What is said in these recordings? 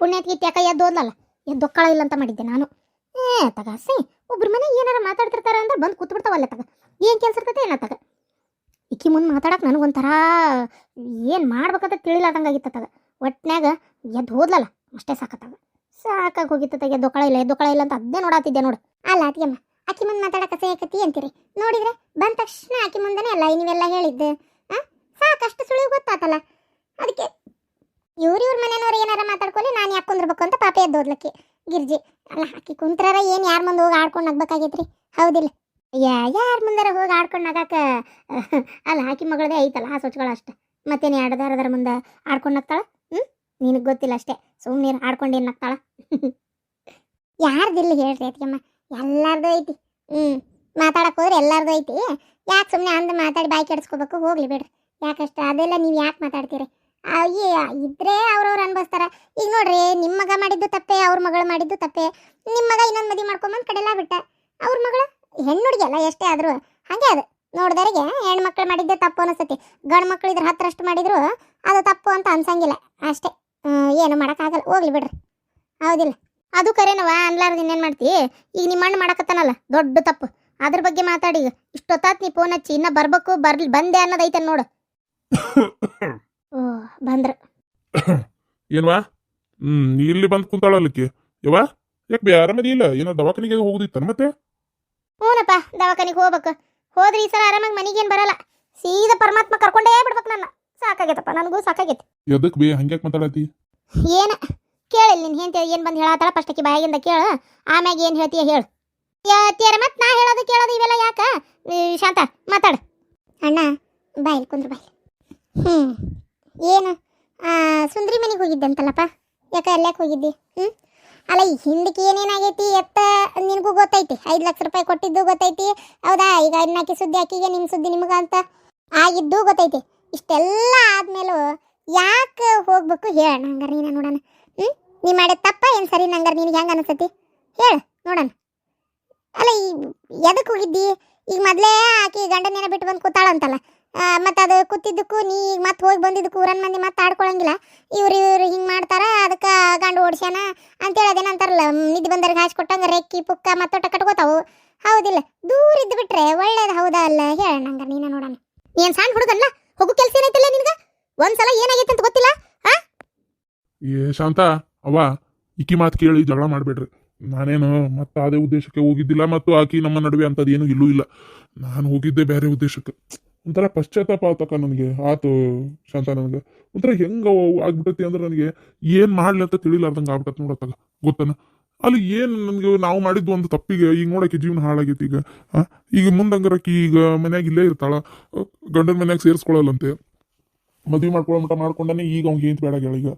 ಪುಣ್ಯತ್ಗಿತ್ತು ಯಾಕ ಎದ್ದು ಓದ್ಲಲ್ಲ ಎದ್ದು ಇಲ್ಲ ಅಂತ ಮಾಡಿದ್ದೆ ನಾನು. ಏ, ತಗ, ಸಿ, ಒಬ್ರ ಮನೆ ಏನಾರ ಮಾತಾಡ್ತಿರ್ತಾರ ಅಂದ್ರೆ ಬಂದು ಕೂತ್ ಬಿಡ್ತಾವಲ್ಲ ತಗ. ಏನು ಕೆಲಸ ಇರ್ತೈತೆ ಏನ ತಗ. ಇಕ್ಕಿ ಮುಂದೆ ಮಾತಾಡಕ್ಕೆ ನನಗೊಂಥರ ಏನು ಮಾಡ್ಬೇಕಂತ ತಿಳಿಲಾರ್ದಂಗಾಗಿತ್ತ ತಗ. ಒಟ್ನ್ಯಾಗ ಎದ್ದು ಹೋದ್ಲಲ್ಲ, ಅಷ್ಟೇ ಸಾಕತ್ತಾಗ. ಸಾಕಾಗಿ ಹೋಗಿತ್ತ ತಗ ಎದ್ದೊಕ್ಕಳ ಇಲ್ಲ ಎದ್ದೊಕ್ಕಳ ಇಲ್ಲ ಅಂತ ಅದೇ ನೋಡಾತಿದ್ದೆ ನೋಡು. ಅಲ್ಲ ಅತ್ತಿಗೆಮ್ಮ ಆಕಿ ಮುಂದೆ ಮಾತಾಡಕ್ಕೆ ಸೇಕತಿ ಅಂತೀರಿ. ನೋಡಿದ್ರೆ ಬಂದ ತಕ್ಷಣ ಅಕ್ಕಿ ಮುಂದೆನೇ ಅಲ್ಲ ನೀವೆಲ್ಲ ಹೇಳಿದ್ದೆ. ಹಾಂ ಸಾಕಷ್ಟು ಸುಳಿವು ಗೊತ್ತಾತಲ್ಲ. ಅದಕ್ಕೆ ಇವ್ರ ಇವ್ರ ಮನೆಯವ್ರು ಏನಾರ ಮಾತಾಡ್ಕೊಳ್ಳಿ, ನಾನು ಯಾಕೆ ಕುಂದ್ರಬೇಕು ಅಂತ ಪಾಪ ಎದ್ದೋದ್ಲಕ್ಕೆ ಗಿರ್ಜಿ, ಅಲ್ಲ ಹಾಕಿ ಕುಂತ್ರಾರ ಏನು ಯಾರ ಮುಂದೆ ಹೋಗಿ ಆಡ್ಕೊಂಡು ನಗ್ಬೇಕಾಗೈತ್ರಿ? ಹೌದಿಲ್ಲ. ಯಾರ ಮುಂದಾರ ಹೋಗಿ ಆಡ್ಕೊಂಡು ನಗಾಕ? ಅಲ್ಲ ಹಾಕಿ ಮಗಳದೇ ಐತಲ್ಲ, ಆ ಸೊಚ್ಗಳು ಅಷ್ಟೆ. ಮತ್ತೇನು ಎರಡದಾರದರ ಮುಂದೆ ಆಡ್ಕೊಂಡು ನಗ್ತಾಳ? ಹ್ಞೂ ನಿನಗೆ ಗೊತ್ತಿಲ್ಲ ಅಷ್ಟೇ. ಸುಮ್ಮನೆ ಆಡ್ಕೊಂಡು ಏನು ನಗ್ತಾಳ? ಯಾರ್ದಿಲ್ಲ ಹೇಳ್ರಿ ಅದಕ್ಕೆಮ್ಮ ಎಲ್ಲಾರ್ದು ಐತಿ. ಹ್ಞೂ ಮಾತಾಡಕ್ಕೆ ಹೋದ್ರೆ ಎಲ್ಲಾರ್ದು ಐತಿ. ಯಾಕೆ ಸುಮ್ಮನೆ ಅಂದ ಮಾತಾಡಿ ಬಾಯಿ ಕೆಡಿಸ್ಕೋಬೇಕು? ಹೋಗ್ಲಿ ಬಿಡ್ರಿ. ಯಾಕಷ್ಟ? ಅದೆಲ್ಲ ನೀವು ಯಾಕೆ ಮಾತಾಡ್ತೀರಿ? ಇದ್ರೆ ಅವ್ರವ್ರು ಅನ್ಭವಿಸ್ತಾರ. ಈಗ ನೋಡ್ರಿ ನಿಮ್ಮ ಮಗ ಮಾಡಿದ್ದು ತಪ್ಪೆ, ಅವ್ರ ಮಗಳು ಮಾಡಿದ್ದು ತಪ್ಪೆ. ನಿಮ್ಮ ಮಗ ಇನ್ನೊಂದು ಮದುವೆ ಮಾಡ್ಕೊಂಬಂದು ಕಡೆಲ್ಲ ಬಿಟ್ಟ. ಅವ್ರ ಮಗಳು? ಹೆಣ್ಣು ಹುಡುಗಿ ಅಲ್ಲ, ಎಷ್ಟೇ ಆದರೂ. ಹಾಗೆ ಅದು. ನೋಡಿದವರಿಗೆ ಹೆಣ್ಮಕ್ಳು ಮಾಡಿದ್ದೆ ತಪ್ಪು ಅನಿಸ್ತತಿ. ಗಂಡು ಮಕ್ಳು ಇದ್ರ ಹತ್ತರಷ್ಟು ಮಾಡಿದ್ರು, ಅದು ತಪ್ಪು ಅಂತ ಅನ್ಸಂಗಿಲ್ಲ. ಅಷ್ಟೇ. ಏನು ಮಾಡೋಕ್ಕಾಗಲ್ಲ. ಹೋಗ್ಲಿ ಬಿಡ್ರಿ. ಹೌದಿಲ್ಲ. ಅದು ಕರೆನವ ಅನ್ಲಾರ್ದು ಇನ್ನೇನು ಮಾಡ್ತಿ? ಈಗ ನಿಮ್ಮ ಅಣ್ಣ ಮಾಡಕತ್ತನಲ್ಲ, ದೊಡ್ಡ ತಪ್ಪು. ಅದ್ರ ಬಗ್ಗೆ ಮಾತಾಡಿ. ಇಷ್ಟೊತ್ತಾತ್ ನೀ ಫೋನ್ ಹಚ್ಚಿ, ಇನ್ನ ಬರ್ಬೇಕು, ಬರ್ಲಿ, ಬಂದೆ ಅನ್ನೋದೈತೆ ನೋಡು. ಬಂದ್ರ. ಏನ್ವಾ? ಹ್ಮ್ ಇಲ್ಲಿ ಬಂದು ಕುಂತಾಳಲ್ಲಕ್ಕೆ ಯವ್ವ? ಯಾಕೆ ಬೇ ಆರಾಮದಿ ಇಲ್ಲ ಏನೋ ದವಾಖಾನಿಗೆ ಹೋಗುದಿತ್ತನ ಮತ್ತೆ? ಹ್ಞೂನಪ್ಪ ದವಾಖಾನಿಗೆ ಹೋಗ್ಬೇಕು. ಹೋದ್ರಿ ಈ ಸಲ ಆರಾಮಾಗಿ ಮನೆಗೇನು ಬರಲ್ಲ. ಸೀದಾ ಪರಮಾತ್ಮ ಕರ್ಕೊಂಡೇ ಬಿಡ್ಬೇಕು ನನ್ನ. ಸಾಕಾಗೈತಪ್ಪ ನನಗೂ ಸಾಕಾಗೈತಿ. ಎದಕ್ ಬೇ ಹಂಗ್ಯಾಕ್ ಮಾತಾಡತಿ ಏನ? ಕೇಳಿಲ್ಲ ನಿನ್ ಹೆಂಡತಿ ಏನು ಬಂದು ಹೇಳತ್ತಾಳ ಫಸ್ಟಕ್ಕೆ ಬಾಯಾಗಿಂದ ಕೇಳು. ಆಮ್ಯಾಗ ಏನು ಹೇಳ್ತೀಯ ಹೇಳು. ಯಾತ್ಯಾರ ಮತ್ತೆ ನಾ ಹೇಳೋದು ಕೇಳೋದು ಇವೆಲ್ಲ ಯಾಕ? ಶಾಂತ ಮಾತಾಡು. ಅಣ್ಣ ಬಾಯ್ ಕುಂದ್ರ ಬಾಯ್ ಹ್ಞೂ ಏನು? ಸುಂದ್ರಿ ಮನೆಗೆ ಹೋಗಿದ್ದೆ ಅಂತಲ್ಲಪ್ಪ ಯಾಕ ಎಲ್ಲಾಕೆ ಹೋಗಿದ್ದಿ? ಹ್ಞೂ ಅಲ್ಲ, ಈ ಹಿಂದಕ್ಕೆ ಏನೇನಾಗೈತಿ ಎತ್ತ ನಿನಗೂ ಗೊತ್ತೈತಿ. ಐದು ಲಕ್ಷ ರೂಪಾಯಿ ಕೊಟ್ಟಿದ್ದು ಗೊತ್ತೈತಿ. ಹೌದಾ? ಈಗ ಇನ್ನಾಕಿ ಸುದ್ದಿ ಆಕಿಗೆ ನಿಮ್ಮ ಸುದ್ದಿ ನಿಮಗೆ ಅಂತ ಆಗಿದ್ದು ಗೊತ್ತೈತಿ. ಇಷ್ಟೆಲ್ಲ ಆದಮೇಲೂ ಯಾಕೆ ಹೋಗ್ಬೇಕು ಹೇಳ ಹಂಗಾರೆ ನೀನು ನೋಡೋಣ. ಹ್ಞೂ ನೀ ಮಾಡಿದ ತಪ್ಪ ಏನು ಸರಿ ನಂಗಾರ ನಿನಗೆ ಹೆಂಗೆ ಅನಿಸ್ತತಿ ಹೇಳು, ನೋಡೋಣ. ಅಲ್ಲ, ಈ ಎದಕ್ಕೆ ಹೋಗಿದ್ದಿ? ಈಗ ಮೊದಲೇ ಆಕಿ ಗಂಡನೇನ ಬಿಟ್ಟು ಬಂದು ಕೂತಾಳಂತಲ್ಲ. ಮತ್ತು ಅದು ಕೂತಿದ್ದಕ್ಕೂ ನೀ ಮತ್ತೆ ಹೋಗಿ ಬಂದಿದ್ದಕ್ಕೂ ಊರನ್ ಮಂದಿ ಮತ್ತೆ ಆಡ್ಕೊಳಂಗಿಲ್ಲ. ಇವ್ರು ಇವ್ರು ಹಿಂಗೆ ಮಾಡ್ತಾರ, ಅದಕ್ಕೆ ಗಂಡು ಓಡ್ಸ್ಯಾನ ಅಂತೇಳಿ ಅದೇನಂತಾರಲ್ಲ ನಿದ್ದು ಬಂದವ್ರಿಗೆ ಹಾಸ್ಕೊಟ್ಟಂಗೆ ರೆಕ್ಕಿ, ಪುಕ್ಕ ಮತ್ತೊಟ್ಟ ಕಟ್ಕೋತಾವು. ಹೌದಿಲ್ಲ, ದೂರ ಇದ್ದು ಬಿಟ್ರೆ ಒಳ್ಳೇದು ಹೌದಾ ಅಲ್ಲ? ಹೇಳ ನಂಗೆ, ನೀನ ನೋಡೋಣ. ಏನು ಸಣ್ಣ ಹುಡುಗಲ್ಲ ಹೋಗು ಕೆಲಸ ಏನೈತಿಲ್ಲ ನಿನ್ಗೆ? ಒಂದ್ಸಲ ಏನಾಗೈತೆ ಅಂತ ಗೊತ್ತಿಲ್ಲ? ಏ, ಶಾಂತ, ಅವ್ವ ಇಕ್ಕಿ ಮಾತು ಕೇಳಿ ಜಗಳ ಮಾಡಬೇಡ್ರಿ. ನಾನೇನು ಮತ್ತೆ ಅದೇ ಉದ್ದೇಶಕ್ಕೆ ಹೋಗಿದ್ದಿಲ್ಲ, ಮತ್ತು ಆಕಿ ನಮ್ಮ ನಡುವೆ ಅಂಥದ್ದು ಏನೂ ಇಲ್ಲೂ ಇಲ್ಲ. ನಾನು ಹೋಗಿದ್ದೆ ಬೇರೆ ಉದ್ದೇಶಕ್ಕೆ. ಒಂಥರ ಪಶ್ಚಾತ್ತಾಪ ಆತಕ ನನಗೆ, ಆತು ಶಾಂತ ನನಗೆ. ಒಂಥರ ಹೆಂಗ ಆಗ್ಬಿಟ್ಟತಿ ಅಂದ್ರೆ ನನಗೆ ಏನು ಮಾಡ್ಲಿ ಅಂತ ತಿಳಿಲಾರ್ದಂಗೆ ಆಗ್ಬಿಟ್ಟತ್ ನೋಡತ್ತಾಗ ಗೊತ್ತನ? ಅಲ್ಲಿ ಏನು ನನಗೆ ನಾವು ಮಾಡಿದ್ದು ಒಂದು ತಪ್ಪಿಗೆ, ಈಗ ನೋಡಕ್ಕೆ ಜೀವನ ಹಾಳಾಗೈತಿ ಈಗ ಈಗ ಮುಂದಂಗರಕ್ಕೆ ಈಗ ಮನ್ಯಾಗ ಇಲ್ಲೇ ಇರ್ತಾಳ, ಗಂಡನ ಮನ್ಯಾಗ ಸೇರಿಸ್ಕೊಳ್ಳಲ್ಲಂತೆ ಮದುವೆ ಮಾಡ್ಕೊಳ್ಳೋ ಮಟ್ಟ ಮಾಡ್ಕೊಂಡಾನೆ ಈಗ ಅವ್ನಿಗೆ ಏನು ಬೇಡ ಈಗ.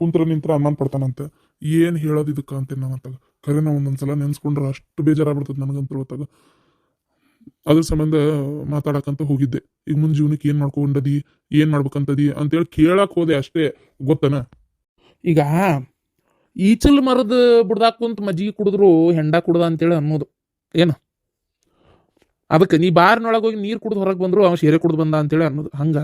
ಕುಂತ್ರ ನಿಂತ್ರ ಅನುಮಾನ ಪಡ್ತಾನಂತೆ. ಏನು ಹೇಳೋದು ಇದಕ್ಕೆ ಅಂತ ಅಂತಾಗ ಖರೆ ನಾವು ಒಂದೊಂದ್ಸಲ ನೆನ್ಸ್ಕೊಂಡ್ರೆ ಅಷ್ಟು ಬೇಜಾರಾಗ್ಬಿಡ್ತದೆ ನನಗಂತೂ ಗೊತ್ತಾಗ ಅದ್ರ ಸಂಬಂಧ ಮಾತಾಡಕಂತ ಹೋಗಿದ್ದೆ. ಈಗ ಮುಂದೆ ಜೀವನಕ್ಕೆ ಏನು ಮಾಡ್ಕೊಂಡದಿ, ಏನು ಮಾಡ್ಬೇಕಂತದಿ ಅಂತೇಳಿ ಕೇಳಕ್ಕೆ ಹೋದೆ ಅಷ್ಟೇ. ಗೊತ್ತನ? ಈಗ ಈಚಲ್ ಮರದ ಬುಡ್ದಾಕ ಕುಂತ ಮಜ್ಜಿಗೆ ಕುಡಿದ್ರು ಹೆಂಡ ಕುಡ್ದ ಅಂತೇಳಿ ಅನ್ನೋದು. ಏನು? ಅದಕ್ಕೆ ನೀ ಬಾರ್ನೊಳಗೆ ಹೋಗಿ ನೀರು ಕುಡ್ದು ಹೊರಗೆ ಬಂದ್ರು ಅವ ಶೇರೆ ಕುಡ್ದು ಬಂದ ಅಂತೇಳಿ ಅನ್ನೋದು. ಹಂಗ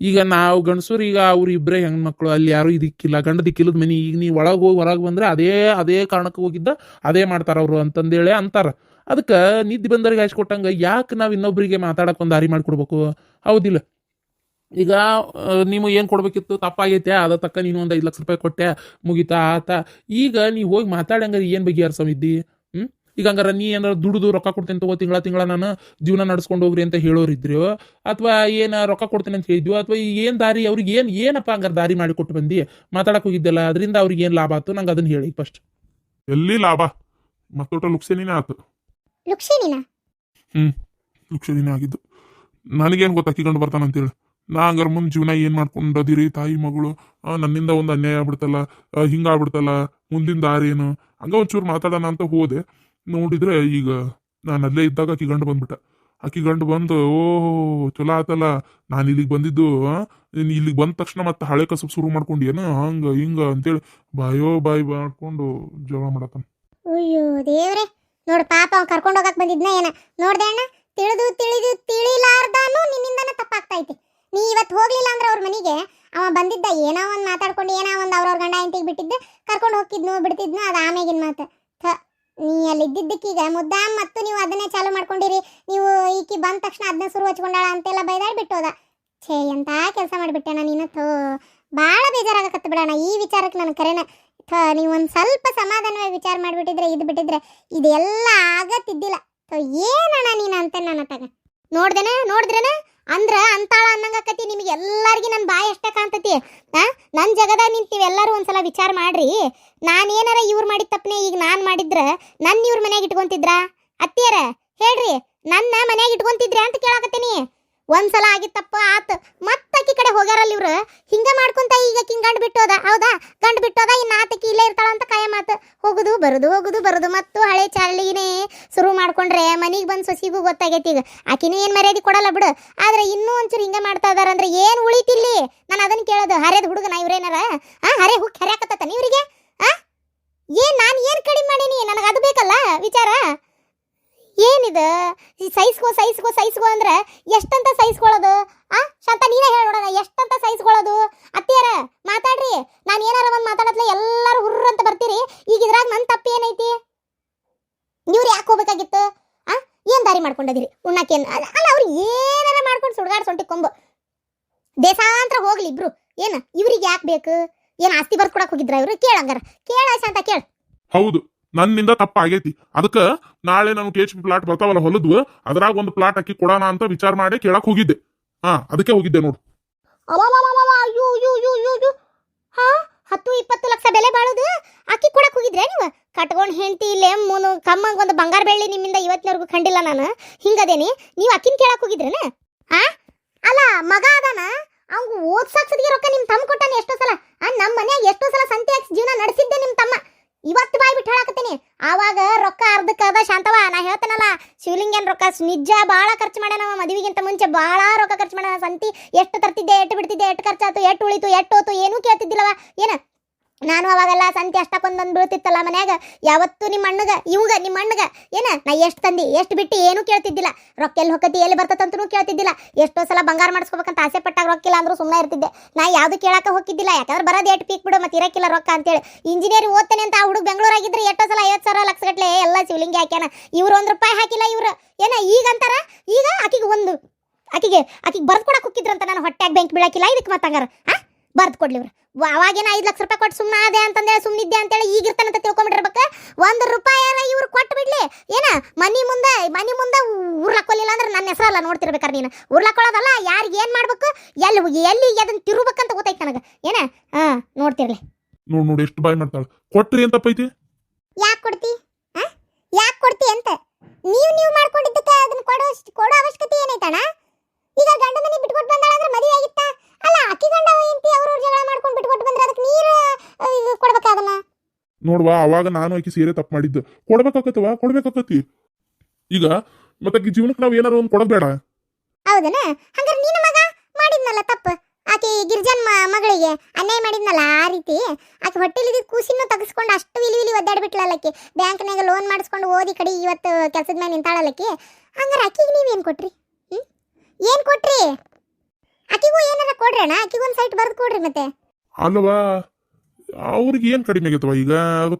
ಈಗ ನಾವು ಗಂಡಸರು ಈಗ ಅವ್ರು ಹೆಂಗ್ ಹೆಣ್ಮಕ್ಳು, ಅಲ್ಲಿ ಯಾರು ಇದಕ್ಕಿಲ್ಲ ಗಂಡ ದಿಕ್ಕಿಲ್ಲದ ಮನಿ, ಈಗ ನೀ ಒಳಗೆ ಹೋಗಿ ಹೊರಗೆ ಬಂದ್ರೆ ಅದೇ ಅದೇ ಕಾರಣಕ್ಕೆ ಹೋಗಿದ್ದ, ಅದೇ ಮಾಡ್ತಾರ ಅವರು ಅಂತಂದೇಳಿ ಅಂತಾರ. ಅದಕ್ಕೆ ನಿದ್ದೆ ಬಂದವ್ರಿಗೆ ಕೊಟ್ಟಂಗೆ ಯಾಕೆ ನಾವು ಇನ್ನೊಬ್ಬರಿಗೆ ಮಾತಾಡಕ್ಕೆ ಒಂದು ದಾರಿ ಮಾಡಿಕೊಡ್ಬೇಕು? ಹೌದಿಲ್ಲ. ಈಗ ನೀವು ಏನು ಕೊಡ್ಬೇಕಿತ್ತು? ತಪ್ಪಾಗೈತೆ, ಅದ ತಕ್ಕ ನೀನು ಒಂದು ಐದು ಲಕ್ಷ ರೂಪಾಯಿ ಕೊಟ್ಟೆ, ಮುಗಿತಾ, ಆತ. ಈಗ ನೀವು ಹೋಗಿ ಮಾತಾಡಂಗಾರೆ ಏನು ಬಗೆಹರಿಸಮಿದ್ದಿ ಹ್ಞೂ ಈಗ ಹಂಗಾರ ನೀ ಏನಾರ ದುಡ್ದು ರೊಕ್ಕ ಕೊಡ್ತೀನಿ ತಗೋ, ತಿಂಗಳ ತಿಂಗಳ ನಾನು ಜೀವನ ನಡ್ಸ್ಕೊಂಡು ಹೋಗ್ರಿ ಅಂತ ಹೇಳೋರಿದ್ರು ಅಥವಾ ಏನು ರೊಕ್ಕ ಕೊಡ್ತೀನಿ ಅಂತ ಹೇಳಿದ್ವಿ, ಅಥವಾ ಏನು ದಾರಿ ಅವ್ರಿಗೆ ಏನು, ಏನಪ್ಪ ಹಂಗಾರೆ ದಾರಿ ಮಾಡಿ ಕೊಟ್ಟು ಬಂದು? ಮಾತಾಡಕ್ಕೆ ಹೋಗಿದ್ದಲ್ಲ, ಅದರಿಂದ ಅವ್ರಿಗೆ ಏನು ಲಾಭ ಆಯ್ತು? ನಂಗೆ ಅದನ್ನ ಹೇಳಿ ಫಸ್ಟ್ ಎಲ್ಲಿ ಲಾಭ? ಮತ್ತೊಟ್ಟ ಲುಕ್ಸೇನೇ ಆತು. ಲುಕ್ಷೇನಿನ ಲುಕ್ಸೇನಿನೇ ಆಗಿದ್ದು. ನನಗೇನು ಗೊತ್ತು ಬರ್ತಾನ ಬರ್ತಾನಂತೇಳಿ ನಾ ಹಂಗಾರ ಮುಂದೆ ಜೀವನ ಏನು ಮಾಡ್ಕೊಂಡದಿರಿ ತಾಯಿ ಮಗಳು? ಆ, ನನ್ನಿಂದ ಒಂದು ಅನ್ಯಾಯ ಆಗ್ಬಿಡ್ತಲ್ಲ ಹಿಂಗ ಹಿಂಗಾಗ್ಬಿಡ್ತಲ್ಲ ಮುಂದಿನ ದಾರಿ ಏನು? ಹಂಗ ಒಂಚೂರು ಮಾತಾಡೋಣ ಅಂತ ಹೋದೆ. ನೋಡಿದ್ರೆ ಈಗ ನಾನು ಅಲ್ಲೇ ಇದ್ದಾಗ ಆಕಿ ಗಂಡು ಬಂದ್ಬಿಟ್ಟ. ಆಕಿ ಗಂಡು ಬಂದು ಓಹೋ ಚಲೋ ಆತಲ್ಲ ನಾನು ಇಲ್ಲಿಗೆ ಬಂದಿದ್ದು ಆ, ನೀನ್ ಇಲ್ಲಿಗೆ ಬಂದ ತಕ್ಷಣ ಮತ್ತೆ ಹಳೆ ಕಸಬ್ ಶುರು ಏನು ಹಂಗ ಹಿಂಗ ಅಂತೇಳಿ ಬಾಯೋ ಬಾಯಿ ಮಾಡ್ಕೊಂಡು ಜಗಳ ಮಾಡತ್ತಾನ. ಅಯ್ಯೋ ದೇವ್ರೆ ನೋಡು, ಪಾಪ ಅವ್ನು ಕರ್ಕೊಂಡು ಹೋಗಕ್ ಬಂದಿದ್ನ ಏನ? ನೋಡ್ದೆ ಅಣ್ಣ, ತಿಳಿದು ತಿಳಿದು ತಿಳಿಲಾರ್ದಾನು ನಿನ್ನಿಂದನೇ ತಪ್ಪಾಗ್ತೈತಿ. ನೀ ಇವತ್ತು ಹೋಗ್ಲಿಲ್ಲ ಅಂದ್ರೆ ಅವ್ರ ಮನೆಗೆ, ಅವ ಬಂದಿದ್ದ ಏನೋ ಒಂದು ಮಾತಾಡ್ಕೊಂಡು, ಏನೋ ಒಂದು ಅವ್ರವ್ರ ಗಂಡ ಹೆಂಡತಿಗೆ ಬಿಟ್ಟಿದ್ದೆ, ಕರ್ಕೊಂಡು ಹೋಗಿದ್ನು ಬಿಡ್ತಿದ್ನು ಅದು ಆಮೇಗಿನ ಮಾತು. ಥ, ನೀ ಅಲ್ಲಿ ಇದ್ದಿದ್ದಕ್ಕೀಗ ಮುದ್ದಾಮ್ ಮತ್ತು ನೀವು ಅದನ್ನೇ ಚಾಲು ಮಾಡ್ಕೊಂಡಿರಿ. ನೀವು ಈಕಿ ಬಂದ ತಕ್ಷಣ ಅದನ್ನ ಶುರು ಹಚ್ಕೊಂಡಾಳ ಅಂತೆಲ್ಲ ಬಿಟ್ಟು ಬಿಟ್ಟೋದ. ಛೇ, ಎಂತ ಕೆಲಸ ಮಾಡಿಬಿಟ್ಟೆ ನಾನು ನೀನು? ಥೋ ಭಾಳ ಬೇಜಾರಾಗಕತ್ತು ಬಿಡೋಣ ಈ ವಿಚಾರಕ್ಕೆ ನಾನು ಕರೆನ ನೀವು ಒಂದು ಸ್ವಲ್ಪ ಸಮಾಧಾನವಾಗಿ ವಿಚಾರ ಮಾಡಿಬಿಟ್ಟಿದ್ರೆ, ಇದು ಬಿಟ್ಟಿದ್ರೆ ಇದೆಲ್ಲ ಆಗತ್ತಿದ್ದಿಲ್ಲ. ಏನಣ್ಣ ನೀನು ಅಂತ ನನ್ನ ತಗ? ನೋಡ್ದೇನೆ, ನೋಡಿದ್ರೇನ? ಅಂದ್ರ ಅಂತಾಳ ಅನ್ನಂಗಾಕತಿ ನಿಮಗೆ ಎಲ್ಲರಿಗೆ ನನ್ನ ಬಾಯಿ ಅಷ್ಟೇ ಕಾಣ್ತತಿ. ಆ ನನ್ನ ಜಗದಾಗ ನಿಂತೀವಿ ಎಲ್ಲರೂ ಒಂದ್ಸಲ ವಿಚಾರ ಮಾಡ್ರಿ. ನಾನೇನಾರ ಇವ್ರು ಮಾಡಿದ ತಪ್ಪನೆ ಈಗ ನಾನು ಮಾಡಿದ್ರೆ ನನ್ನ ಇವ್ರ ಮನೆಗೆ ಇಟ್ಕೊಂತಿದ್ರ? ಅತ್ತಿಯರ, ಹೇಳ್ರಿ, ನನ್ನ ಮನ್ಯಾಗ ಇಟ್ಕೊಂತಿದ್ರೆ ಅಂತ ಕೇಳಾಕತ್ತೀನಿ. ಒಂದ್ಸಲ ಆಗಿತ್ತಪ್ಪ ಆತ್ ಮತ್ತಕ್ಕಿ ಹೋಗ್ಯಾರಲ್ಲ ಇವ್ರು? ಹಿಂಗ ಮಾಡ್ಕೊಂತ ಈಗ ಕಿಂಗ್ ಗಂಡ್ ಬಿಟ್ಟೋದ? ಹೌದಾ? ಗಂಡ್ ಬಿಟ್ಟೋದ? ಇನ್ನ ಆತಕಿ ಇಲ್ಲೇ ಇರ್ತಾಳ ಅಂತ ಕಾಯ ಮಾತು ಹೋಗುದು, ಬರುದು ಹೋಗುದು, ಬರುದು. ಮತ್ತು ಹಳೆ ಚಾಳಿಗಿನೇ ಶುರು ಮಾಡ್ಕೊಂಡ್ರೆ ಮನಿಗೆ ಬಂದು ಸೊಸಿಗೂ ಗೊತ್ತಾಗೈತಿ ಈಗ. ಆಕಿನೂ ಏನು ಮರ್ಯಾದೆ ಕೊಡಲ್ಲ ಬಿಡು. ಆದ್ರೆ ಇನ್ನೂ ಒಂಚೂರು ಹಿಂಗೆ ಮಾಡ್ತಾ ಇದಾರ ಅಂದ್ರೆ ಏನ್ ಉಳಿತಿಲ್ಲಿ? ನಾನು ಅದನ್ನ ಕೇಳೋದು. ಹರೇದ್ ಹುಡುಗನ ಇವ್ರೇನಾರ? ಆ ಹರೇ ಹುಕ್ ಹರ್ಯಾಕತ್ತ ಇವರಿಗೆ? ಆ? ಏನ್ ನಾನು ಏನು ಕಡಿಮೆ ಮಾಡೀನಿ? ನನಗೆ ಅದು ಬೇಕಲ್ಲ ವಿಚಾರ? ಏನಿದು? ಸೈಸ್ಕೋ ಸೈಸ್ಕೋ ಸೈಸ್ಗೋ ಅಂದ್ರೆ ಎಷ್ಟಂತ ಸೈಸ್ಕೊಳ್ಳೋದು? ಆ? ಶಾಂತ, ನೀನೇ ಹೇಳ ನೋಡೋಣ, ಎಷ್ಟಂತ ಸೈಸ್ಕೊಳ್ಳೋದು? ಅತ್ತಿಯರ, ಮಾತಾಡ್ರಿ. ನಾನು ಏನಾರ ಒಂದು ಮಾತಾಡತ್ಲೆ ಎಲ್ಲರೂ ಹುರ್ರ ಅಂತ ಬರ್ತೀರಿ. ಈಗ ಇದ್ರಾಗ ನನ್ನ ತಪ್ಪು ಏನೈತಿ? ನೀವು ಯಾಕೆ ಹೋಗ್ಬೇಕಾಗಿತ್ತು? ಆ? ಏನು ದಾರಿ ಮಾಡ್ಕೊಂಡಿದಿರಿ ಉಣ್ಣಕ್ಕೇನು ಅಲ್ಲ ಅಲ್ಲ, ಅವ್ರು ಏನಾರ ಮಾಡ್ಕೊಂಡು ಸುಡ್ಗಾಡ್ ಸೊಂಟಿ ಕೊಂಬು. ದೇಶಾಂತರ ಹೋಗ್ಲಿ ಇಬ್ರು. ಏನು, ಇವ್ರಿಗೆ ಯಾಕೆ ಬೇಕು? ಏನು ಆಸ್ತಿ ಬರ್ಕೊಡಕ್ ಹೋಗಿದ್ರ ಇವರು? ಕೇಳಂಗಾರ ಕೇಳ ಶಾಂತ, ಕೇಳ. ಹೌದು. ನನ್ನಿಂದ ತಪ್ಪಾಗೈತಿ. ಅದಕ್ಕೆ ನಾಳೆ ನಾನು ಪಿ ಪ್ಲಾಟ್ ಬರ್ತಾವಲ್ಲ ಹೊಲದ್ವು ಅದ್ರಾಗ ಒಂದು ಪ್ಲಾಟ್ ಹಾಕಿ ಕೊಡೋಣ ಅಂತ ವಿಚಾರ ಮಾಡಿ ಕೇಳಕ್ ಹೋಗಿದ್ದೆ. ಹಾ, ಅದಕ್ಕೆ ಹೋಗಿದ್ದೆ ನೋಡು. ಹಾ, ಹತ್ತು ಇಪ್ಪತ್ತು ಲಕ್ಷ ಬೆಲೆ ಬಾಳುದು? ಅಕ್ಕಿ ಕೊಡಕ್ ಹೋಗಿದ್ರೆ ನೀವು? ಕಟ್ಕೊಂಡು ಹೆಂಡತಿ ಇಲ್ಲೇ, ಮೂನು, ಕಮ್ಮಂಗ್ ಒಂದು ಬಂಗಾರ ಬೆಳ್ಳಿ ನಿಮ್ಮಿಂದ ಇವತ್ತಿನವರೆಗೂ ಕಂಡಿಲ್ಲ ನಾನು. ಹಿಂಗದೇನಿ? ನೀವು ಅಕ್ಕಿನ ಕೇಳಕ್ ಹೋಗಿದ್ರೇನ? ಆ? ಅಲ್ಲ, ಮಗ ಅದಾನ? ಅವ್ನು ಓದ್ಸಾಕ್ಸದಿಗೆ ರೊಕ್ಕ ನಿಮ್ಮ ತಮ್ಮ ಕೊಟ್ಟಾನ ಎಷ್ಟೋ ಸಲ. ಆ ನಮ್ಮ ಮನ್ಯಾಗ ಎಷ್ಟೋ ಸಲ ಸಂತೆ ಹಾಕ್ಸಿ ಜೀವನ ನಡೆಸಿದ್ದೆ ನಿಮ್ಮ ತಮ್ಮ. ಇವತ್ತು ಬಾಯ್ ಬಿಟ್ಟು ಹೇಳಾಕತ್ತೀನಿ. ಆವಾಗ ರೊಕ್ಕ ಅರ್ಧಕ್ಕೆ ಅದ ಶಾಂತವ, ನಾ ಹೇಳ್ತೇನಲ್ಲ, ಶಿವಲಿಂಗನ್ ರೊಕ್ಕ ನಿಜ ಭಾಳ ಖರ್ಚು ಮಾಡ್ಯಾನವ ಮದುವೆಗಿಂತ ಮುಂಚೆ ಭಾಳ ರೊಕ್ಕ ಖರ್ಚು ಮಾಡ್ಯಾನ ಸಂತಿ. ಎಷ್ಟು ತರ್ತಿದ್ದೆ, ಎಷ್ಟು ಬಿಡ್ತಿದ್ದೆ, ಎಷ್ಟು ಖರ್ಚಾತು ಎಷ್ಟು ಉಳಿತು, ಎಷ್ಟು ಹೋತು, ಏನೂ ಕೇಳ್ತಿದ್ದಿಲ್ಲವ. ಏನ? ನಾನು ಅವಾಗೆಲ್ಲ ಸಂತಿ ಅಷ್ಟಕ್ಕೊಂದೊಂದು ಬೀಳ್ತಿತ್ತಲ್ಲ ಮನ್ಯಾಗ, ಯಾವತ್ತು ನಿಮ್ಮ ಅಣ್ಣಗ, ಇವಂಗ ನಿಮ್ಮ ಅಣ್ಣಗ, ಏನ? ನಾ ಎಷ್ಟು ತಂದಿ, ಎಷ್ಟು ಬಿಟ್ಟು ಏನೂ ಕೇಳ್ತಿದ್ದಿಲ್ಲ. ರೊಕ್ಕ ಎಲ್ಲಿ ಹೊಕ್ಕತಿ ಎಲ್ಲಿ ಬರ್ತದಂತೂ ಕೇಳ್ತಿದ್ದಿಲ್ಲ. ಎಷ್ಟೋ ಸಲ ಬಂಗಾರ ಮಾಡಿಸ್ಕೋಬೇಕಂತ ಆಸೆ ಪಟ್ಟಾಗ ರೊಕ್ಕಿಲ್ಲ ಅಂದ್ರೂ ಸುಮ್ಮನೆ ಇರ್ತಿದ್ದೆ. ನಾ ಯಾವುದು ಕೇಳಾಕ ಹೋಗಿದ್ದಿಲ್ಲ, ಯಾಕಂದ್ರೆ ಬರೋದು ಎಷ್ಟು ಪೀಕ್ ಬಿಡು ಮತ್ತೆ ಇರಕ್ಕಿಲ್ಲ ರೊಕ್ಕ ಅಂತೇಳಿ. ಇಂಜಿನಿಯರ್ ಓದ್ತೇನೆ ಅಂತ ಆ ಹುಡುಗ ಬೆಂಗಳೂರಾಗಿದ್ರೆ ಎಷ್ಟೋ ಸಲ ಐವತ್ತು ಸಾವಿರ, ಲಕ್ಷ ಗಟ್ಲೆ ಎಲ್ಲ ಶಿವಲಿಂಗಿ ಹಾಕ್ಯಾನ. ಇವ್ರು ಒಂದು ರೂಪಾಯಿ ಹಾಕಿಲ್ಲ ಇವ್ರು. ಏನ, ಈಗ ಅಂತಾರ? ಈಗ ಆಕಿಗೆ ಒಂದು, ಆಕಿಗೆ ಆಕಿಗೆ ಬರ್ದ್ ಕೊಡಕ್ ಹೋಗಿದ್ರಂತ ನಾನು ಹೊಟ್ಟೆಗೆ ಬೆಂಕಿ ಬೀಳಾಕಿಲ್ಲ ಇದಕ್ಕೆ ಮತ್ತಂಗಾರ ಆ? ಬರ್ದ್ ಕೊಡ್ಲಿ ಇವ್ರು. ಅವಾಗೇನ ಐದು ಲಕ್ಷ ರೂಪಾಯಿ ಕೊಟ್ಟು ಸುಮ್ಮನೆ ಅದೇ ಅಂತಂದೇಳಿ ಸುಮ್ಮನಿದ್ದೆ ಅಂತೇಳಿ ಈಗ ಇರ್ತಾನಂತ ತಿಳ್ಕೊಂಬಿಟ್ಟಿರ್ಬೇಕು ಒಂದು ರೂಪಾಯಿ ಇವ್ರು ಕೊಟ್ಟು ಬಿಡ್ಲಿ. ಏನ? ಮನಿ ಮುಂದೆ ಮನಿ ಮುಂದೆ ಉರ್ಲಾಕೊಲಿಲ್ಲ ಅಂದ್ರೆ ನನ್ನ ಹೆಸರಲ್ಲ ನೋಡ್ತಿರ್ಬೇಕಾರೆ ನೀನು. ಉರ್ಲಾಕೊಳ್ಳೋದಲ್ಲ ಯಾರಿಗೆ ಏನು ಮಾಡ್ಬೇಕು? ಎಲ್ಲಿ ಎಲ್ಲಿ ಅದನ್ನ ತಿರುಬೇಕಂತ ಗೊತ್ತೈತೆ ನನಗೆ. ಏನ? ಹಾ ನೋಡ್ತಿರ್ಲಿ. ನೋಡ್ ನೋಡಿ ಎಷ್ಟು ಬಾಯ್ ಮಾಡ್ತಾಳೆ. ಕೊಟ್ರಿ ಅಂತ ಪೈತಿ. ಯಾಕೆ ಕೊಡ್ತಿ? ಯಾಕೆ ಕೊಡ್ತಿ ಅಂತ? ನೀವು ನೀವು ಮಾಡ್ಕೊಂಡಿದ್ದಕ್ಕೆ ಅದನ್ನ ಕೊಡೋ ಕೊಡೋ ಅವಶ್ಯಕತೆ ಏನೈತಣ್ಣ? ಈಗ ಗಂಡ ಮನೆ ಬಿಟ್ಕೊಟ್ಟು ಬಂದಾಳ ಅಂದ್ರೆ ಮದುವೆ ಆಗಿತ್ತ ಅಲ್ಲ ಅಕ್ಕಿ ಗಂಡ ಹೆಂಡತಿ ಅವ್ರವ್ರ ಜಗಳ ಮಾಡ್ಕೊಂಡು ಬಿಟ್ಕೊಟ್ಟು ಬಂದ್ರೆ ಅದಕ್ಕೆ ನೀರು ಕೊಡ್ಬೇಕಾ ಅದನ್ನ ನೋಡ್ವಾ ಅವಾಗ ನಾನು ಆಕಿ ಸೀರೆ ತಪ್ಪು ಮಾಡಿದ್ದು. ಕೊಡ್ಬೇಕಾಕತ್ತವ ಕೊಡ್ಬೇಕಾಕತಿ ಈಗ ಮತ್ತೆ ಜೀವನಕ್ಕೆ ನಾವು ಏನಾರ ಒಂದು ಕೊಡೋದ್ ಬೇಡ. ಹೌದನ? ಹಂಗಾರೆ ನಿನ್ನ ಮಗ? ಮಾಡಿದ್ನಲ್ಲ ತಪ್ಪು. ಆಕೆ ಗಿರ್ಜನ್ ಮಗಳಿಗೆ ಅನ್ಯಾಯ ಮಾಡಿದ್ನಲ್ಲ ಆ ರೀತಿ? ಆಕೆ ಹೊಟ್ಟೆಲಿದ್ದ ಕೂಸಿನೂ ತೆಗೆಸ್ಕೊಂಡು ಅಷ್ಟು ವಿಲಿ ವಿಲಿ ಒದ್ದಾಡ್ಬಿಟ್ಲಲ್ಲಕ್ಕಿ ಬ್ಯಾಂಕ್ನಾಗ ಲೋನ್ ಮಾಡಿಸ್ಕೊಂಡು ಓದಿ ಕಡೆ ಇವತ್ತು ಕೆಲಸದ ಮೇಲೆ ನಿಂತಾಳಲ್ಲಕ್ಕಿ ಹಂಗಾರೆ ಆಕಿಗೆ ಏನು ಕೊಟ್ರಿ? ಹ್ಞೂ ಏನು ಕೊಟ್ರಿ? ಆಕಿಗೂ ಏನಾರ ಕೊಡ್ರಣ್ಣ ಆಕಿಗೊಂದು ಸೈಟ್ ಬರೆದು ಕೊಡ್ರಿ ಮತ್ತೆ. ಅಲ್ವಾ ಅವ್ರಿಗೆ ಏನ್ ಕಡಿಮೆ ಆಗೈತವ ಈಗ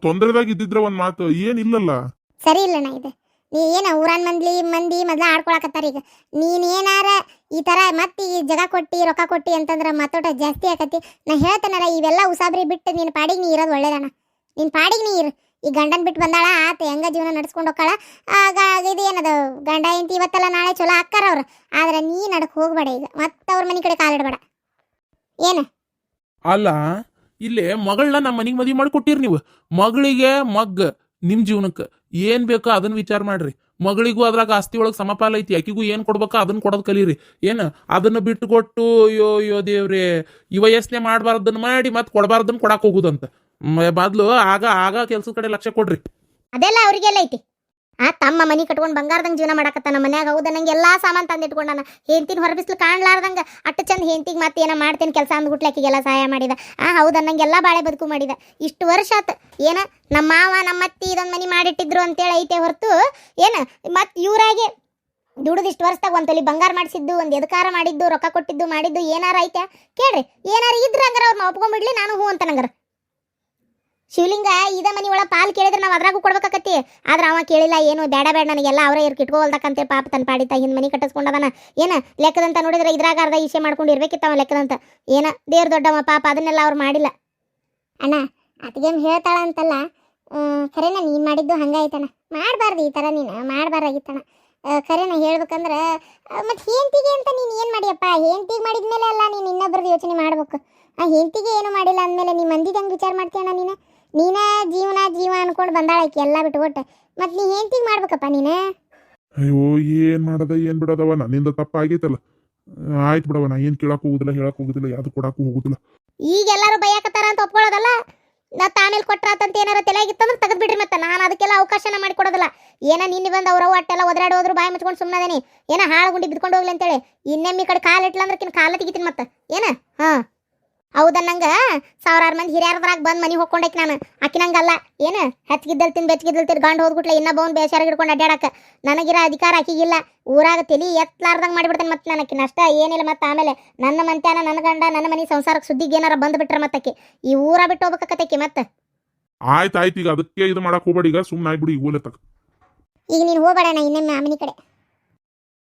ತೊಂದರೆದಾಗ ಇದ್ದಿದ್ರ ಒಂದ್ ಮಾತು ಏನಿಲ್ಲಲ್ಲ ಸರಿ ಇಲ್ಲ ಇದು. ನೀ ಏನ ಊರನ್ ಮಂದಿ ಮಂದಿ ಮೊದ್ಲ ಆಡ್ಕೊಳಕತ್ತಾರ ಈಗ. ನೀನ್ ಏನಾರ ಈ ತರ ಮತ್ತೆ ಈ ಜಗ ಕೊಟ್ಟಿ ರೊಕ್ಕ ಕೊಟ್ಟಿ ಅಂತಂದ್ರ ಮತ್ತೋಟ ಜಾಸ್ತಿ ಆಕತಿ. ನಾ ಹೇಳ್ತೇನಲ್ಲ ಇವೆಲ್ಲ ಉಸಾಬ್ರಿ ಬಿಟ್ಟು ನಿನ್ ಪಾಡಿಗೆ ನೀ ಇರೋದು ಒಳ್ಳೇದಣ್ಣ ನಿನ್ ಪಾಡಿಗೆ ನೀ ಇರು. ಈ ಗಂಡನ್ ಬಿಟ್ಟು ಬಂದಾಳ ಆತ ಹೆಂಗ ಜೀವನ ನಡ್ಸ್ಕೊಂಡು ಹೋಗಾಳ ಆಗ ಇದು ಏನದು? ಗಂಡ ಹೆಂಡತಿ ಇವತ್ತಲ್ಲ ನಾಳೆ ಚಲೋ ಅಕ್ಕಾರ ಅವ್ರು. ಆದ್ರೆ ನೀ ನಡಕ್ ಹೋಗ್ಬೇಡ ಈಗ. ಮತ್ತೆ ಅವ್ರ ಮನೆ ಕಡೆ ಕಾಲಿಡ್ಬೇಡ ಏನು? ಅಲ್ಲ ಇಲ್ಲೇ ಮಗಳನ್ನ ನಮ್ಮ ಮನೆಗೆ ಮದುವೆ ಮಾಡಿ ಕೊಟ್ಟಿರಿ ನೀವು. ಮಗಳಿಗೆ ಮಗ್ ನಿಮ್ಮ ಜೀವನಕ್ಕೆ ಏನು ಬೇಕೋ ಅದನ್ನ ವಿಚಾರ ಮಾಡ್ರಿ. ಮಗಳಿಗೂ ಅದ್ರಾಗ ಆಸ್ತಿ ಒಳಗೆ ಸಮಪಾಲ ಐತಿ, ಆಕಿಗೂ ಏನು ಕೊಡ್ಬೇಕೋ ಅದನ್ನ ಕೊಡೋದು ಕಲೀರಿ. ಏನು ಅದನ್ನ ಬಿಟ್ಟು ಕೊಟ್ಟು ಅಯ್ಯೋ ಅಯ್ಯೋ ದೇವ್ರಿ, ಈ ಯೋಚನೆ ಮಾಡಬಾರ್ದನ್ನ ಮಾಡಿ ಮತ್ತೆ ಕೊಡಬಾರ್ದನ್ನ ಕೊಡಕ್ಕೆ ಹೋಗುದಂತ. ಬದ್ಲು ಆಗ ಆಗ ಕೆಲ್ಸದ ಕಡೆ ಲಕ್ಷ ಕೊಡ್ರಿ. ಅದೆಲ್ಲ ಅವ್ರಿಗೆಲ್ಲ ಐತಿ. ಆ ತಮ್ಮ ಮನಿ ಕಟ್ಕೊಂಡು ಬಂಗಾರದಂಗ ಜೀವನ ಮಾಡಕತ್ತಾನ ಮನ್ಯಾಗ. ಹೌದ? ನಂಗೆ ಎಲ್ಲಾ ಸಾಮಾನು ತಂದಿಟ್ಕೊಂಡಾನ ಹೆಂಡತಿನ ಹೊರಬಿಸ್ಲು ಕಾಣ್ಲಾರ್ದಂಗ ಅಟ್ಟು ಚಂದ ಹೆಂಡ್ತಿಗೆ ಮತ್ತೆ ಏನೋ ಮಾಡ್ತೇನೆ ಕೆಲಸ ಅಂದ್ಬಿಟ್ಲೆ ಆಕಿಗೆಲ್ಲ ಸಹಾಯ ಮಾಡಿದ. ಆ, ಹೌದ? ನಂಗೆಲ್ಲ ಬಾಳೆ ಬದುಕು ಮಾಡಿದ. ಇಷ್ಟು ವರ್ಷ ಆತ. ಏನ? ನಮ್ಮ ಮಾವ, ನಮ್ಮ ಅತ್ತಿ ಇದೊಂದು ಮನಿ ಮಾಡಿಟ್ಟಿದ್ರು ಅಂತೇಳಿ ಐತೆ ಹೊರತು. ಏನ? ಮತ್ತು ಇವ್ರಾಗೆ ದುಡ್ದು ಇಷ್ಟು ವರ್ಷದಾಗ ಒಂದು ತೊಲಿ ಬಂಗಾರ ಮಾಡಿಸಿದ್ದು, ಒಂದು ಎದಕಾರ ಮಾಡಿದ್ದು, ರೊಕ್ಕ ಕೊಟ್ಟಿದ್ದು, ಮಾಡಿದ್ದು ಏನಾರ ಐತೆ ಕೇಳ್ರಿ. ಏನಾರ ಇದ್ರ ಹಂಗಾರ ಅವ್ರನ್ನ ಒಪ್ಕೊಂಡ್ಬಿಡ್ಲಿ ನಾನು ಹೂ ಅಂತ ನಂಗಾರ. ಶಿವಲಿಂಗ, ಇದ ಮನಿ ಒಳಗೆ ಪಾಲ್ ಕೇಳಿದ್ರೆ ನಾವು ಅದ್ರಾಗೂ ಕೊಡ್ಬೇಕಾಕತ್ತಿ. ಆದ್ರೆ ಅವ ಕೇಳಿಲ್ಲ, ಏನು ಬೇಡ ಬೇಡ, ನನಗೆಲ್ಲ ಅವರೇ ಇರ್ ಕಿಟ್ಕೋಲ್ದಕ್ಕಂತೆ ಪಾಪ ತನ್ನ ಪಾಡಿತ ಹಿಂದ್ ಮನಿ ಕಟ್ಟಿಸ್ಕೊಂಡವನ ಏನ ಲೆಕ್ಕದಂತ ನೋಡಿದ್ರೆ ಇದ್ರಾಗ ಅರ್ಧ ಈಷೆ ಮಾಡ್ಕೊಂಡು ಇರ್ಬೇಕಿತ್ತು ಅವ ಲೆಕ್ಕದಂತ. ಏನ ದೇವ್ರ ದೊಡ್ಡವ, ಪಾಪ ಅದನ್ನೆಲ್ಲ ಅವ್ರು ಮಾಡಿಲ್ಲ. ಅಣ್ಣ ಅತ್ಗೇಮ್ ಹೇಳ್ತಾಳ ಅಂತಲ್ಲ ಖರೇನ ನೀನು ಮಾಡಿದ್ದು ಹಂಗಾಯ್ತಣ್ಣ. ಮಾಡಬಾರ್ದು ಈ ಥರ ನೀನು, ಮಾಡಬಾರ್ದಾಗಿತ್ತಣ್ಣ. ಖರೇನ ಹೇಳ್ಬೇಕಂದ್ರೆ ಮತ್ತು ಹೆಂಡ್ತಿಗೆ ಅಂತ ನೀನು ಏನು ಮಾಡಿಯಪ್ಪ? ಹೆಂಡ್ತಿಗೆ ಮಾಡಿದ್ಮೇಲೆ ಅಲ್ಲ ನೀನು ಇನ್ನೊಬ್ರದ್ದು ಯೋಚನೆ ಮಾಡ್ಬೇಕು. ಆ, ಹೆಂಡ್ತಿಗೆ ಏನು ಮಾಡಿಲ್ಲ ಅಂದಮೇಲೆ ನೀ ಮಂದಿಗೆ ಹೆಂಗೆ ವಿಚಾರ ಮಾಡ್ತೀಯಣ್ಣ ನೀನು? ನೀನ ಜೀವನ ಜೀವ ಅನ್ಕೊಂಡು ಬಂದಾಳಕ್ಕೆ ಎಲ್ಲ ಬಿಟ್ಕೊಟ್ಟು ಮತ್ತು ನೀ ಹೆಂಡ್ತಿಗೆ ಮಾಡ್ಬೇಕಪ್ಪ ನೀನು? ಅಯ್ಯೋ ಏನ್ ಮಾಡದ ಏನ್ ಬಿಡದವ? ನನ್ನಿಂದ ತಪ್ಪಾಗೈತಲ್ಲ. ಆಯ್ತು ಬಿಡವ ನಾ ಏನ್ ಕೇಳಕ್ ಹೋಗುದಿಲ್ಲ ಹೇಳಕ್ ಹೋಗುದಿಲ್ಲ ಯಾವ್ದು ಕೊಡಕ್ಕೂ ಹೋಗುದಿಲ್ಲ. ಈಗ ಎಲ್ಲರೂ ಬೈಯಾಕತ್ತಾರ ಅಂತ ಒಪ್ಕೊಳ್ಳೋದಲ್ಲ? ನಾ ಆಮೇಲೆ ಕೊಟ್ರಾತಂತ ಏನಾರ ತಲೆಗಿತ್ತಂದ್ರೆ ತೆಗೆದು ಬಿಡ್ರಿ ಮತ್ತೆ. ನಾನು ಅದಕ್ಕೆಲ್ಲ ಅವಕಾಶನ ಮಾಡಿ ಕೊಡೋದಿಲ್ಲ. ಏನ ನಿನ್ನ ಬಂದ ಅವ್ರ ಅಟ್ಟೆಲ್ಲ ಒದರಾಡಿ ಹೋದ್ರು ಬಾಯಿ ಮುಚ್ಕೊಂಡು ಸುಮ್ಮನದೇನಿ ಏನ ಹಾಳು ಗುಂಡಿ ಬಿದ್ಕೊಂಡು ಹೋಗ್ಲಿ ಅಂತೇಳಿ. ಇನ್ನೊಮ್ಮೆ ಕಡೆ ಕಾಲು ಇಟ್ಲ ಅಂದ್ರೆ ಕಿನ್ ಕಾಲ ತೆಗಿತೀನಿ ಮತ್ತೆ. ಏನ? ಹಾ. ಹೌದನ್ನಂಗ ಸಾವಿರಾರು ಮಂದಿ ಹಿರಿಯರದ್ರಾಗ ಬಂದು ಮನೆ ಹೋಗ್ಕೊಂಡೈತಿ ನಾನು. ಆಕಿನಂಗಲ್ಲ. ಏನು? ಹೆಚ್ಚಿಗಿದ್ದಲ್ ತಿನ್ ಬೆಚ್ಚಗಿದ್ದಲ್ ತಿನ್ ಗಂಡು ಹೋದ್ಬಿಟ್ಲೆ ಇನ್ನ ಬೋನ್ ಬೇಸಾರ ಹಿಡ್ಕೊಂಡು ಅಡ್ಡಾಡಕ ನನಗಿರ ಅಧಿಕಾರ ಆಕಿಗಿಲ್ಲ. ಊರಾಗ ತಲಿ ಎತ್ತಲಾರ್ದಂಗೆ ಮಾಡಿಬಿಡ್ತೇನೆ ಮತ್ತೆ ನನಗೆ ನಷ್ಟ ಏನಿಲ್ಲ ಮತ್ತೆ ಆಮೇಲೆ ನನ್ನ ಮಂತ್ಯಾನ ನನ್ನ ಗಂಡ ನನ್ನ ಮನೆ ಸಂಸಾರಕ್ಕೆ ಸುದ್ದಿಗೆ ಏನಾರ ಬಂದ್ಬಿಟ್ರೆ ಮತ್ತಕ್ಕೆ ಈ ಊರ ಬಿಟ್ಟು ಹೋಗ್ಬೇಕತ್ತಕ್ಕೆ ಮತ್ತೆ ಆಯ್ತು ಆಯ್ತು. ಈಗ ಅದಕ್ಕೆ ಇದು ಮಾಡಕ್ ಹೋಗ್ಬೇಡಿ. ಈಗ ಸುಮ್ಮನೆ ಆಗ್ಬಿಡಿ ಈಗ ಈಗ ನೀನು ಹೋಗ್ಬೇಡ ನಾ ಇನ್ನೊಮ್ಮೆ ಮನೆ ಕಡೆ.